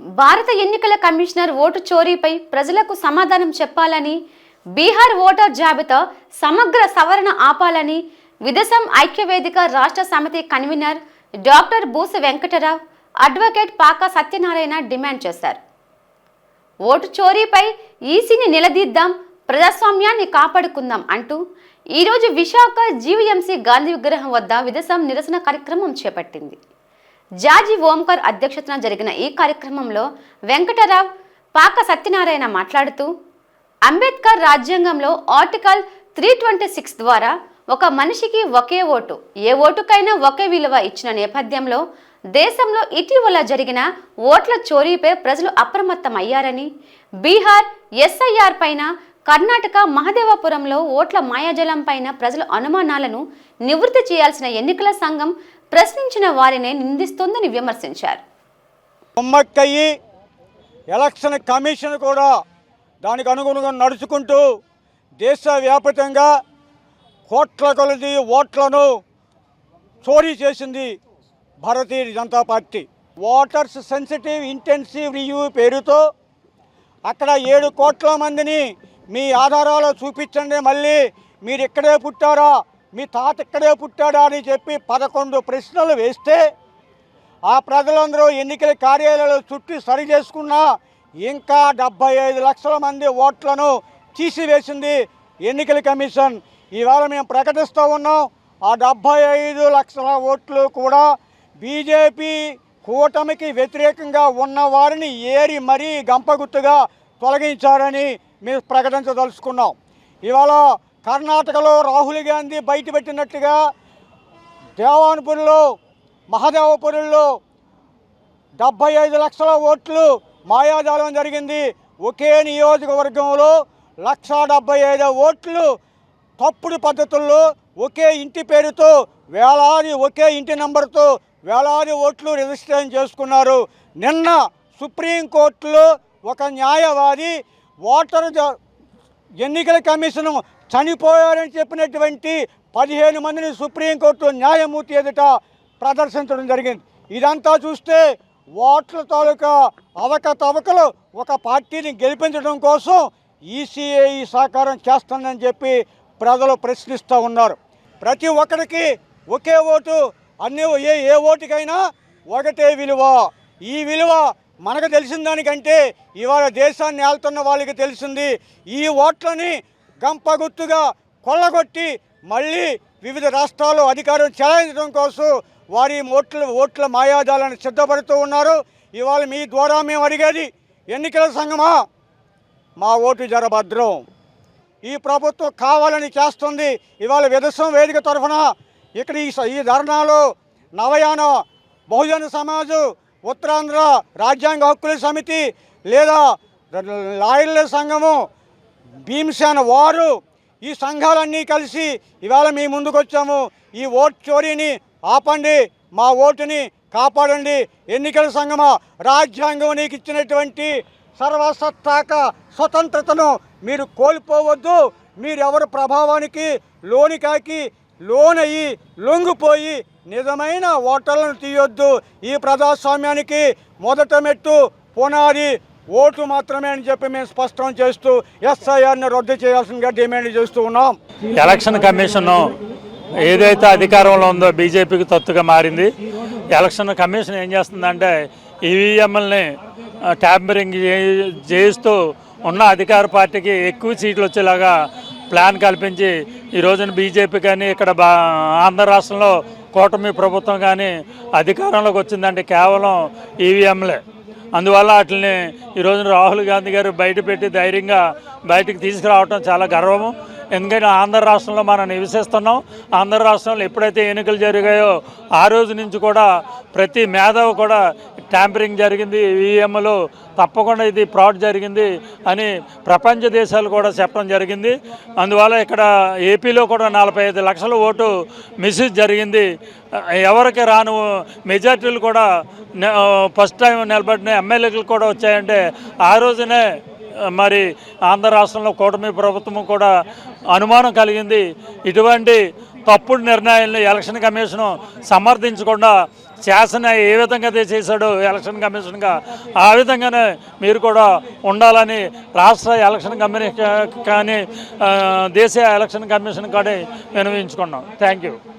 భారత ఎన్నికల commissioner vote చోరీపై ప్రజలకు సమాధానం చెప్పాలని బీహార్ ఓటర్ జాబితా సమగ్ర సవరణ ఆపాలని విదేశం ఐక్యవేదిక రాష్ట్ర సమితి convener doctor Boosa Venkatarao advocate Paka Satyanarayana demand చేశారు. ఓటు చోరీపై ఈసీని నిలదీద్దాం ప్రజాస్వామ్యాన్ని కాపాడుకుందాం అంటూ ఈరోజు విశాఖ జీవీఎంసీ గాంధీ విగ్రహం వద్ద విదేశం నిరసన కార్యక్రమం చేపట్టింది. జాజీ ఓంకర్ అధ్యక్షతన జరిగిన ఈ కార్యక్రమంలో వెంకటరావు పాక సత్యనారాయణ మాట్లాడుతూ అంబేద్కర్ రాజ్యాంగంలో ఆర్టికల్ త్రీ ట్వంటీ సిక్స్ ద్వారా ఒక మనిషికి ఒకే ఓటు ఏ ఓటుకైనా ఒకే విలువ ఇచ్చిన నేపథ్యంలో దేశంలో ఇటీవల జరిగిన ఓట్ల చోరీపై ప్రజలు అప్రమత్తమయ్యారని బీహార్ ఎస్ఐఆర్ పైన కర్ణాటక మహదేవపురంలో ఓట్ల మాయాజలం పైన ప్రజల అనుమానాలను నివృత్తి చేయాల్సిన ఎన్నికల సంఘం ప్రశ్నించిన వారినే నిందిస్తోందని విమర్శించారు. కుమ్మక్కయ్యి ఎలక్షన్ కమిషన్ కూడా దానికి అనుగుణంగా నడుచుకుంటూ దేశవ్యాప్తంగా కోట్ల కొలది ఓట్లను చోరీ చేసింది Bharatiya Janata Party. Voters sensitive intensive review పేరుతో అక్కడ ఏడు కోట్ల మందిని మీ ఆధారాలు చూపించండి మళ్ళీ మీరు ఇక్కడే పుట్టారా? మీ తాత ఇక్కడే పుట్టాడా అని చెప్పి పదకొండు ప్రశ్నలు వేస్తే ఆ ప్రజలందరూ ఎన్నికల కార్యాలయాలు చుట్టూ సరి చేసుకున్నా ఇంకా డెబ్బై ఐదు లక్షల మంది ఓట్లను తీసివేసింది ఎన్నికల కమిషన్. ఇవాళ మేము ప్రకటిస్తూ ఉన్నాం. ఆ డెబ్బై ఐదు లక్షల ఓట్లు కూడా బీజేపీ కూటమికి వ్యతిరేకంగా ఉన్న వారిని ఏరి మరీ గంపగుత్తుగా తొలగించారని మేము ప్రకటించదలుచుకున్నాం. ఇవాళ కర్ణాటకలో రాహుల్ గాంధీ బయటపెట్టినట్టుగా దేవాన్పూర్లో మహదేవపురంలో డెబ్బై ఐదు లక్షల ఓట్లు మాయాజాలం జరిగింది. ఒకే నియోజకవర్గంలో లక్ష డెబ్బై ఐదు ఓట్లు తప్పుడు పద్ధతుల్లో ఒకే ఇంటి పేరుతో వేలాది ఒకే ఇంటి నెంబర్తో వేలాది ఓట్లు రిజిస్ట్రేషన్ చేసుకున్నారు. నిన్న సుప్రీంకోర్టులో ఒక న్యాయవాది ఓటరు ఎన్నికల కమిషన్ చనిపోయారని చెప్పినటువంటి పదిహేను మందిని సుప్రీంకోర్టు న్యాయమూర్తి ఎదుట ప్రదర్శించడం జరిగింది. ఇదంతా చూస్తే ఓట్ల తాలూకా అవకతవకలు ఒక పార్టీని గెలిపించడం కోసం ఈసీఐ సహకారం చేస్తుందని చెప్పి ప్రజలు ప్రశ్నిస్తూ ఉన్నారు. ప్రతి ఒక్కరికి ఒకే ఓటు అన్ని ఏ ఏ ఓటుకైనా ఒకటే విలువ. ఈ విలువ మనకు తెలిసిన దానికంటే ఇవాళ దేశాన్ని ఏళ్తున్న వాళ్ళకి తెలిసింది. ఈ ఓట్లని గంపగుత్తుగా కొల్లగొట్టి మళ్ళీ వివిధ రాష్ట్రాల్లో అధికారం చెలాయించడం కోసం వారి ఓట్ల ఓట్ల మాయాజాలను సిద్ధపడుతూ ఉన్నారు. ఇవాళ మీ ద్వారా మేము అడిగేది ఎన్నికల సంఘమా మా ఓటు జరభద్రం ఈ ప్రభుత్వం కావాలని చేస్తుంది. ఇవాళ విదసం వేదిక తరఫున ఇక్కడ ఈ ఈ ధర్నాలో నవయాన బహుజన సమాజం ఉత్తరాంధ్ర రాజ్యాంగ హక్కుల సమితి లేదా లాయర్ల సంఘము భీమసేన వారు ఈ సంఘాలన్నీ కలిసి ఇవాళ మీ ముందుకు వచ్చాము ఈ ఓట్ చోరీని ఆపండి మా ఓటుని కాపాడండి. ఎన్నికల సంఘమా రాజ్యాంగం నీకు ఇచ్చినటువంటి సర్వసత్తాక స్వతంత్రతను మీరు కోల్పోవద్దు. మీరెవరు ప్రభావానికి లోని కాకి లోనయ్యి లొంగిపోయి నిజమైన ఓటర్లను తీయొద్దు. ఈ ప్రజాస్వామ్యానికి మొదట మెట్టు పునాది ఓట్లు మాత్రమే అని చెప్పి మేము స్పష్టం చేస్తూ ఎస్ఐఆర్ని రద్దు చేయాల్సిందిగా డిమాండ్ చేస్తూ ఉన్నాం. ఎలక్షన్ కమిషన్ ఏదైతే అధికారంలో ఉందో బీజేపీకి తత్తుగా మారింది. ఎలక్షన్ కమిషన్ ఏం చేస్తుందంటే ఈవీఎంఎల్ని ట్యాంపరింగ్ చే- చేస్తూ ఉన్న అధికార పార్టీకి ఎక్కువ సీట్లు వచ్చేలాగా ప్లాన్ కల్పించి ఈ రోజున బీజేపీ కానీ ఇక్కడ బా ఆంధ్ర రాష్ట్రంలో కూటమి ప్రభుత్వం కానీ అధికారంలోకి వచ్చిందంటే కేవలం ఈవీఎంలే. అందువల్ల వాటిని ఈరోజు రాహుల్ గాంధీ గారు బయట పెట్టి ధైర్యంగా బయటకు తీసుకురావటం చాలా గర్వము. ఎందుకంటే ఆంధ్ర రాష్ట్రంలో మనం నివసిస్తున్నాం. ఆంధ్ర రాష్ట్రంలో ఎప్పుడైతే ఎన్నికలు జరిగాయో ఆ రోజు నుంచి కూడా ప్రతి మేధావు కూడా ట్యాంపరింగ్ జరిగింది. ఈఎంలు తప్పకుండా ఇది ఫ్రాడ్ జరిగింది అని ప్రపంచ దేశాలు కూడా చెప్పడం జరిగింది. అందువల్ల ఇక్కడ ఏపీలో కూడా నలభై ఐదు లక్షల ఓటు మిస్యూజ్ జరిగింది. ఎవరికి రాను మెజార్టీలు కూడా ఫస్ట్ టైం నిలబడిన ఎమ్మెల్యేలు కూడా వచ్చాయంటే ఆ రోజునే మరి ఆంధ్ర రాష్ట్రంలో కూటమి ప్రభుత్వం కూడా అనుమానం కలిగింది. ఇటువంటి తప్పుడు నిర్ణయాలను ఎలక్షన్ కమిషన్ సమర్థించకుండా శాసన ఏ విధంగా అయితే చేశాడో ఎలక్షన్ కమిషన్గా ఆ విధంగానే మీరు కూడా ఉండాలని రాష్ట్ర ఎలక్షన్ కమిషన్ కానీ ఆ, దేశీయ ఎలక్షన్ కమిషన్ కానీ వినవించుకున్నాం థ్యాంక్ యూ.